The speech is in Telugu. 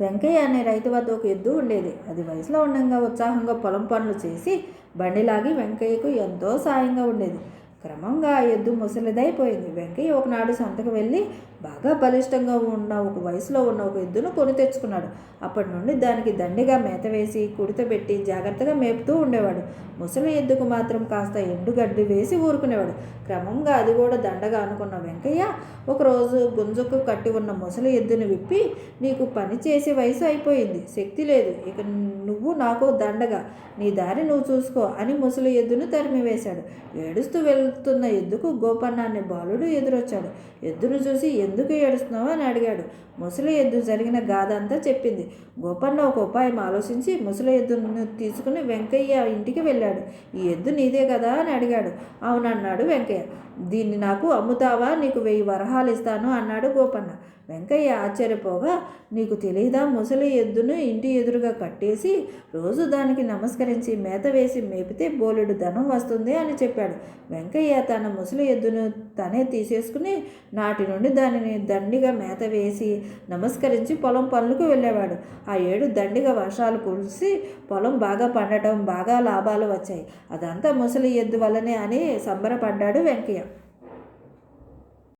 వెంకయ్య అనే రైతు వద్ద ఒక ఎద్దు ఉండేది. అది వయసులో ఉండగా ఉత్సాహంగా పొలం పనులు చేసి బండిలాగి వెంకయ్యకు ఎంతో సాయంగా ఉండేది. క్రమంగా ఎద్దు ముసలిదైపోయింది. వెంకయ్య ఒకనాడు సంతకు వెళ్ళి బాగా బలిష్టంగా ఉన్న ఒక వయసులో ఉన్న ఒక ఎద్దును కొని తెచ్చుకున్నాడు. అప్పటి నుండి దానికి దండిగా మేత వేసి కుడితబెట్టి జాగ్రత్తగా మేపుతూ ఉండేవాడు. ముసలి ఎద్దుకు మాత్రం కాస్త ఎండుగడ్డి వేసి ఊరుకునేవాడు. క్రమంగా అది కూడా దండగా అనుకున్న వెంకయ్య ఒకరోజు గుంజుకు కట్టి ఉన్న ముసలి ఎద్దును విప్పి నీకు పని చేసే వయసు అయిపోయింది. శక్తి లేదు. ఇక నువ్వు నాకు దండగా. నీ దారి నువ్వు చూసుకో అని ముసలి ఎద్దును తరిమివేశాడు. ఏడుస్తూ వెళ్తున్న ఎద్దుకు గోపన్న అనే బాలుడు ఎదురొచ్చాడు? ఎద్దును చూసి ఎందుకు ఏడుస్తున్నావు అని అడిగాడు. ముసలి ఎద్దు జరిగిన గాథ అంతా చెప్పింది. గోపన్న ఒక ఉపాయం ఆలోచించి ముసలి ఎద్దును తీసుకుని వెంకయ్య ఇంటికి వెళ్ళాడు. ఈ ఎద్దు నీదే కదా అని అడిగాడు. అవునన్నాడు వెంకయ్య. దీన్ని నాకు అమ్ముతావా? నీకు వెయ్యి వరహాలు ఇస్తాను అన్నాడు గోపన్న. వెంకయ్య ఆశ్చర్యపోగా నీకు తెలియదా ముసలి ఎద్దును ఇంటి ఎదురుగా కట్టేసి రోజు దానికి నమస్కరించి మేత వేసి మేపితే బోలెడు ధనం వస్తుంది అని చెప్పాడు. వెంకయ్య తన ముసలి ఎద్దును తనే తీసేసుకుని నాటి నుండి దానిని దండిగా మేత వేసి నమస్కరించి పొలం పనులకు వెళ్ళేవాడు. ఆ ఏడు దండిగా వర్షాలు కురిసి పొలం బాగా పండటం బాగా లాభాలు వచ్చాయి. అదంతా ముసలి ఎద్దు వల్లనే అని సంబరపడ్డాడు వెంకయ్య.